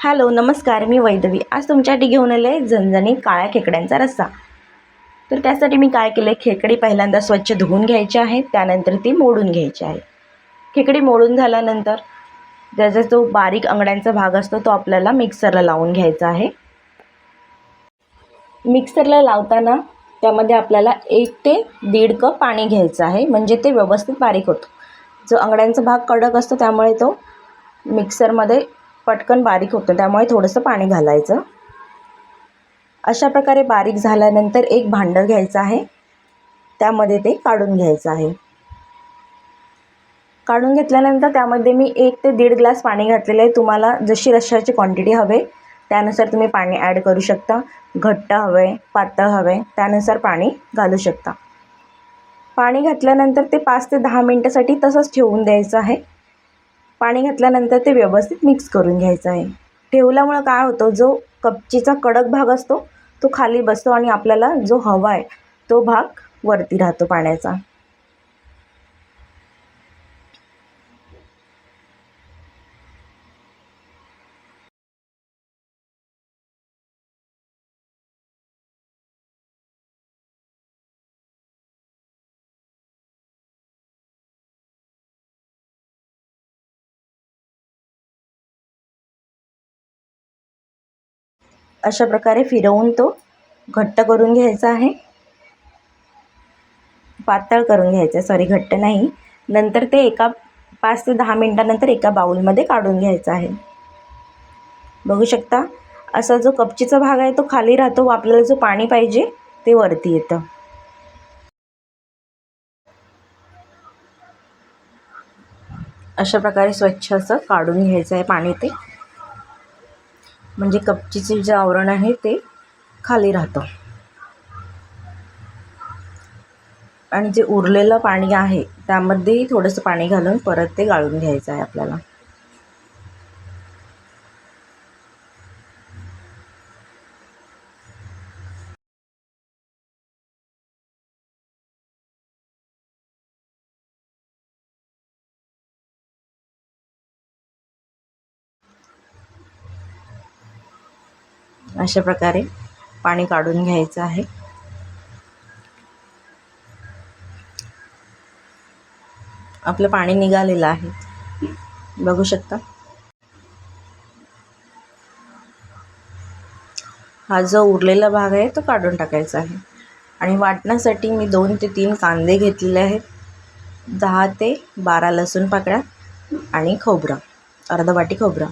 Hello नमस्कार मी वैदवी. आज तुमच्यासाठी घेऊन आले झणझणी काळ्या खेकड्यांचा रस्सा. तर त्यासाठी मी काय केलं आहे खेकडी पहिल्यांदा स्वच्छ धुवून घ्यायची आहे त्यानंतर ती मोडून घ्यायची आहे. खेकडी मोडून झाल्यानंतर त्याचा जो बारीक अंगड्यांचा भाग असतो तो आपल्याला मिक्सरला लावून घ्यायचा आहे. मिक्सरला लावताना त्यामध्ये आपल्याला एक ते दीड कप पाणी घ्यायचं आहे म्हणजे ते व्यवस्थित बारीक होतं. जो अंगड्यांचा भाग कडक असतो त्यामुळे तो मिक्सरमध्ये पटकन बारीक होतं त्यामुळे थोडंसं पाणी घालायचं. अशा प्रकारे बारीक झाल्यानंतर एक भांडं घ्यायचं आहे. त्यामध्ये ते काढून घ्यायचं आहे. काढून घेतल्यानंतर त्यामध्ये मी एक ते दीड ग्लास पाणी घातलेलं आहे. तुम्हाला जशी रश्श्याची क्वांटिटी हवे त्यानुसार तुम्ही पाणी ॲड करू शकता. घट्ट हवं आहे पातळ हवे आहे त्यानुसार पाणी घालू शकता. पाणी घातल्यानंतर ते पाच ते दहा मिनटासाठी तसंच ठेवून द्यायचं आहे. पाणी घातल्यानंतर ते व्यवस्थित मिक्स करून घ्यायचं आहे. ठेवल्यामुळं काय होतं जो कपचीचा कडक भाग असतो तो खाली बसतो आणि आपल्याला जो हवा आहे तो भाग वरती राहतो पाण्याचा. अशा प्रकारे फिरवून तो घट्ट करून घ्यायचा आहे. पातळ करून घ्यायचं आहे. सॉरी घट्ट नाही. नंतर ते एका पाच ते दहा मिनटानंतर एका बाऊलमध्ये काढून घ्यायचं आहे. बघू शकता असा जो कपचीचा भाग आहे तो खाली राहतो व आपल्याला जो पाणी पाहिजे ते वरती येतं. अशा प्रकारे स्वच्छ असं काढून घ्यायचं आहे पाणी ते. म्हणजे कपचीचे जे आवरण आहे ते खाली राहतं. आणि जे उरलेलं पाणी आहे त्यामध्येही थोडंसं पाणी घालून परत ते गाळून घ्यायचं आहे आपल्याला. अशा प्रकारे पाणी काढून घ्यायचं आहे. आपलं पाणी निघालेलं आहे. बघू शकता. हा जो उरलेला भाग आहे तो काढून टाकायचा आहे. आणि वाटण्यासाठी मी दोन ते तीन कांदे घेतलेले आहेत. दहा ते बारा लसूण पाकळ्या आणि खोबरं. अर्धा वाटी खोबरं.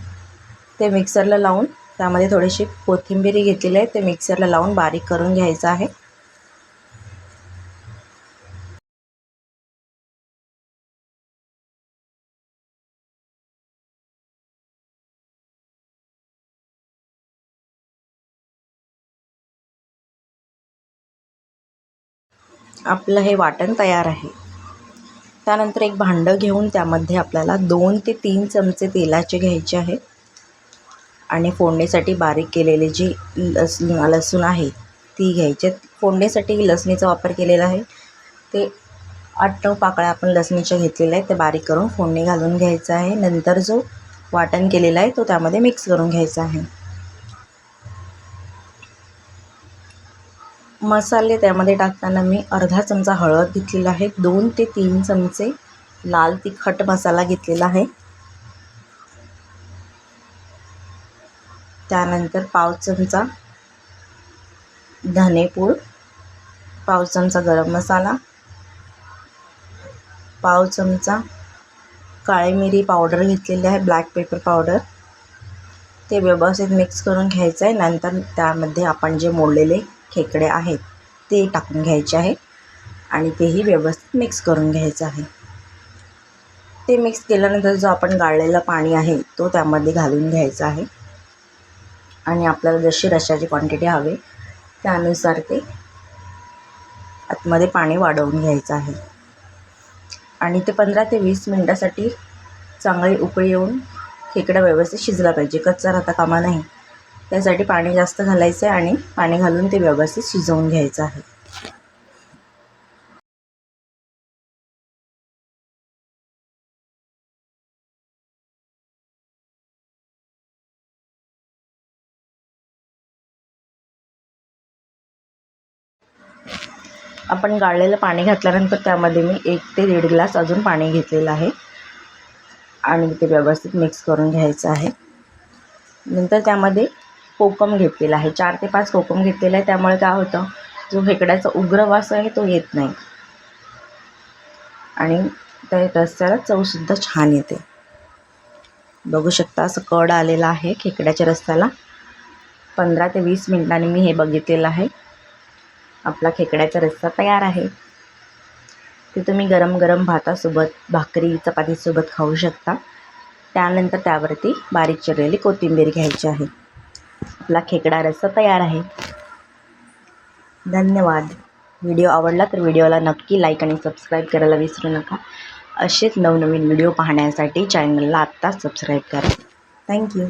ते मिक्सरला लावून त्यामध्ये थोडीशी कोथिंबीरी घेतलेली आहे. ते मिक्सरला लावून बारीक करून घ्यायचं आहे. आपलं हे वाटण तयार आहे. त्यानंतर एक भांडं घेऊन त्यामध्ये आपल्याला दोन ते तीन चमचे तेलाचे घ्यायचे आहेत आणि फोडणीसाठी बारीक केलेली जी लस लसूण आहे ती घ्यायची. फोडणीसाठी लसणीचा वापर केलेला आहे. ते आठ नऊ पाकळ्या आपण लसणीच्या घेतलेल्या आहेत ते बारीक करून फोडणी घालून घ्यायचं आहे. नंतर जो वाटण केलेला आहे तो त्यामध्ये मिक्स करून घ्यायचा आहे. मसाले त्यामध्ये टाकताना मी अर्धा चमचा हळद घेतलेला आहे. दोन ते तीन चमचे लाल तिखट मसाला घेतलेला आहे. त्यानंतर पाव चमचा धनेपूड पाव चमचा गरम मसाला पाव चमचा काळी मिरी पावडर घेतलेली आहे ब्लॅक पेपर पावडर. ते व्यवस्थित मिक्स करून घ्यायचं आहे नंतर त्यामध्ये आपण जे मोडलेले खेकडे आहेत ते टाकून घ्यायचे आहे आणि तेही व्यवस्थित मिक्स करून घ्यायचं आहे. ते मिक्स केल्यानंतर जो आपण गाळलेलं पाणी आहे तो त्यामध्ये घालून घ्यायचा आहे. आणि आपल्याला जशी रशाची क्वांटिटी हवी त्यानुसार ते आतमध्ये पाणी वाढवून घ्यायचं आहे. आणि ते पंधरा ते वीस मिनटासाठी चांगली उकळी येऊन खेकडा व्यवस्थित शिजला पाहिजे. कच्चा राहता कामा नाही त्यासाठी पाणी जास्त घालायचं आहे आणि पाणी घालून ते व्यवस्थित शिजवून घ्यायचं आहे. आपण गाळलेलं पाणी घातल्यानंतर त्यामध्ये मी एक ते दीड ग्लास अजून पाणी घेतलेलं आहे. आणि ते व्यवस्थित मिक्स करून घ्यायचं आहे. नंतर त्यामध्ये कोकम घेतलेला आहे. चार ते पाच कोकम घेतलेला आहे. त्यामुळे काय होतं जो खेकड्याचा उग्र वास आहे तो येत नाही. आणि त्या रस्त्याला चवसुद्धा छान येते. बघू शकता असं कड आलेलं आहे खेकड्याच्या रस्त्याला. पंधरा ते वीस मिनिटांनी मी हे बघितलेलं आहे. आपला खेकड्याचा रस्सा तयार आहे. ते तुम्ही गरम गरम भातासोबत भाकरी चपातीसोबत खाऊ शकता. त्यानंतर त्यावरती बारीक चिरलेली कोथिंबीर घ्यायची आहे. आपला खेकडा रस्सा तयार आहे. धन्यवाद. व्हिडिओ आवडला तर व्हिडिओला नक्की लाईक आणि सबस्क्राईब करायला विसरू नका. असेच नवनवीन व्हिडिओ पाहण्यासाठी चॅनलला आत्ताच सबस्क्राईब करा. थँक्यू